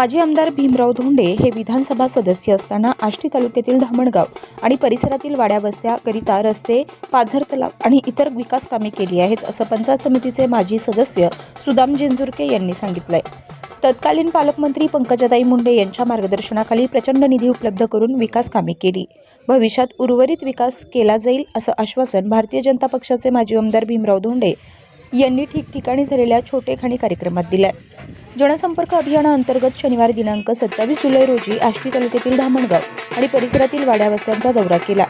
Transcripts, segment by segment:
माजी आमदार भीमराव धोंडे हे विधानसभा सदस्य असताना आष्टी तालुक्यातील धामणगाव आणि परिसरातील वाड्या वस्त्याकरिता रस्ते पाझर तलाव आणि इतर विकास कामे केली आहेत असं पंचायत समितीचे माजी सदस्य सुदाम जिंजुरके यांनी सांगितलंय. तत्कालीन पालकमंत्री पंकजाताई मुंडे यांच्या मार्गदर्शनाखाली प्रचंड निधी उपलब्ध करून विकास कामे केली. भविष्यात उर्वरित विकास केला जाईल असं आश्वासन भारतीय जनता पक्षाचे माजी आमदार भीमराव धोंडे यांनी ठिकठिकाणी झालेल्या छोटेखानी कार्यक्रमात दिलाय. जनसंपर्क अभियानाअंतर्गत शनिवार दिनांक सत्तावीस जुलै रोजी आष्टी तालुक्यातील धामणगाव आणि परिसरातील वाड्यावस्त्यांचा दौरा केला.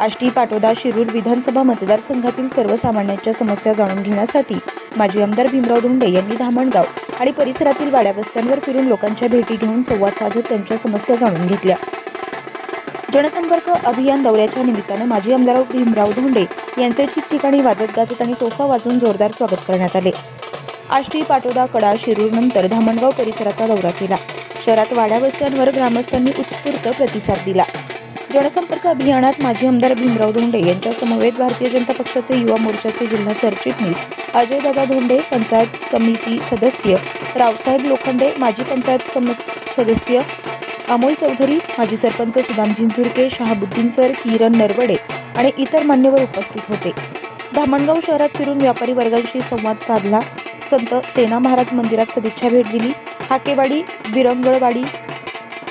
आष्टी पाटोदा शिरूर विधानसभा मतदारसंघातील सर्वसामान्यांच्या समस्या जाणून घेण्यासाठी माजी आमदार भीमराव धोंडे यांनी धामणगाव आणि परिसरातील वाड्यावस्त्यांवर फिरून लोकांच्या भेटी घेऊन संवाद साधत त्यांच्या समस्या जाणून घेतल्या. जनसंपर्क अभियान दौऱ्याच्या निमित्तानं माजी आमदार भीमराव धोंडे यांचे ठिकठिकाणी वाजत गाजत आणि तोफा वाजवून जोरदार स्वागत करण्यात आले. आष्टी पाटोदा कडा शिरूर नंतर धामणगाव परिसराचा दौरा केला. शहरात वाड्या वस्त्यांवर ग्रामस्थांनी उत्स्फूर्त प्रतिसाद दिला. जनसंपर्क अभियानात माजी आमदार भीमराव धोंडे यांच्या समवेत भारतीय जनता पक्षाचे युवा मोर्चाचे जिल्हा सरचिटणीस अजयदादा धोंडे पंचायत समिती सदस्य रावसाहेब लोखंडे माजी पंचायत सम सदस्य अमोल चौधरी माजी सरपंच सुदाम झिंझुरके शहाबुद्दीन सर किरण नरवडे आणि इतर मान्यवर उपस्थित होते. धामणगाव शहरात फिरून व्यापारी वर्गांशी संवाद साधला. संत सेना महाराज मंदिरात सदिच्छा भेट दिली. हाकेवाडी विरंगळवाडी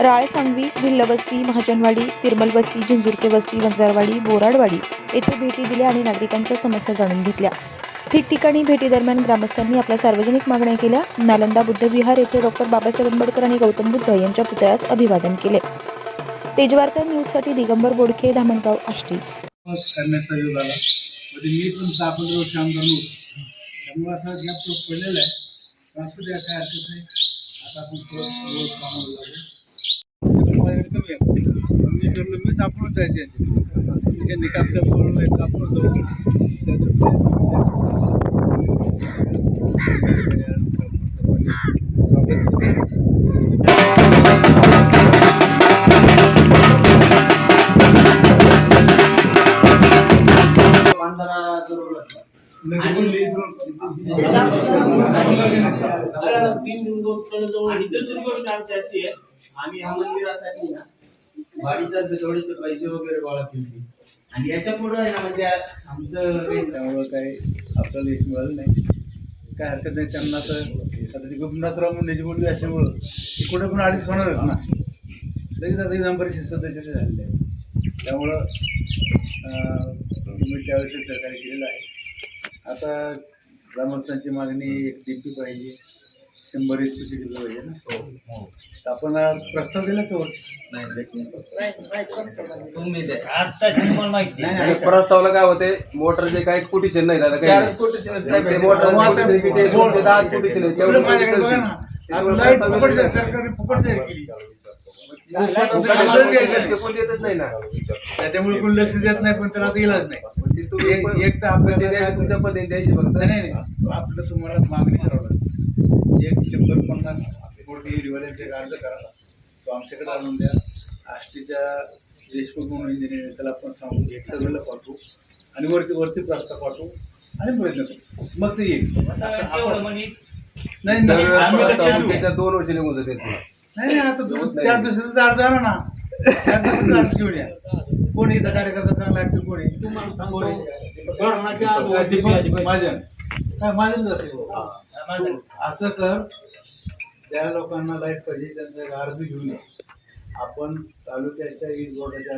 राळ सांगवी भिल्लवस्ती महाजनवाडी तिरमल वस्ती झिंजुरके वस्ती वंजारवाडी बोराडवाडी येथे भेटी दिल्या आणि नागरिकांच्या समस्या जाणून घेतल्या. ठिकठिकाणी भेटीदरम्यान ग्रामस्थांनी आपल्या सार्वजनिक मागण्या केल्या. नालंदा बुद्ध विहार येथे डॉक्टर बाबासाहेब आंबेडकर आणि गौतम बुद्ध यांच्या पुतळ्यास अभिवादन केले. तेजवार्ता न्यूजसाठी दिगंबर बोडखे धामणगाव आष्टी. करण्याचा योग आला. म्हणजे मी पण वर्ष आमदार नव्हतो त्यामुळे असा गॅप तो पडलेला आहे. असू द्या काय हरकत नाही. आता आपण रोज मी ठरलं मीच जायचे यांचे. त्यांनी कापल्या पळून जाऊ. गोष्ट आमची अशी आहे आम्ही ह्या मंदिरासाठी ना वाडीचा थोडेसे पैसे वगैरे गोळा केले आणि याच्यापुढे ना म्हणजे आमचं काही त्यामुळं काही आपल्याला यश मिळालं नाही. काय हरकत नाही त्यांना तर आता ती गोपीनाथराव मुंडेची मुलगी असल्यामुळं ती कुठे पण अडीच होणारच ना. लगेच आता विधान परिषद सदस्य ते झालेले आहे त्यामुळं मी तुम्ही त्यावेळेस सहकार्य केलेलं आहे. आता ग्रामस्थांची मागणी एक डी पी पाहिजे. शंभर एच पी केलं पाहिजे ना? तर आपण अं, प्रस्ताव दिला का वरती? नाही. आणि प्रस्तावला काय होते? मोटर जे काही कोटेशन नाही दादा काही चार नाही. ते. मोटर आता- कोटेशन किती दोन ते दहा कोटेशन आहेत. एवढं तेवढं माझ्याकडे बघा ना. त्याच्यामुळे आता लाइट फुकट द्या. सरकारने फुकट केली. फुकट कोण देतच नाही ना. त्याच्यामुळे कोणी लक्ष देत नाही पण त्याला आता इलाज नाही. पण ते तुम्ही एक- एक तर आपलं ते द्यायचं तुमच्या पद्धतीने द्यायची फक्त. नाही नाही नाही. आपलं तुम्हाला मागणी करावं लागेल. एक शंभर पन्नास कोटी रिवाल्यांचे अर्ज करा. तो आमच्याकडे आणून द्या. आष्टीच्या देशमुख म्हणून इंजिनियर त्याला आपण सांगू. सगळ्याला पाठवू. आणि वरती वरती प्रस्ताव पाठवू. आणि प्रयत्न करू. मग ते येईल. नाही नाही, दोन वर्ष निघून जाते नाही नाही, आता दोन चार दिवसाचा अर्ज आणा ना. चार दिवसाचा अर्ज घेऊन या. कोणी इथं कार्यकर्ता चांगला ऍक्टिव्ह कोणी? दीपक महाजन काय महाजन असेल. असं कर. त्या लोकांना लाइट पाहिजे त्यांचा अर्ज घेऊन आपण तालुक्याच्या वीज बोर्डाच्या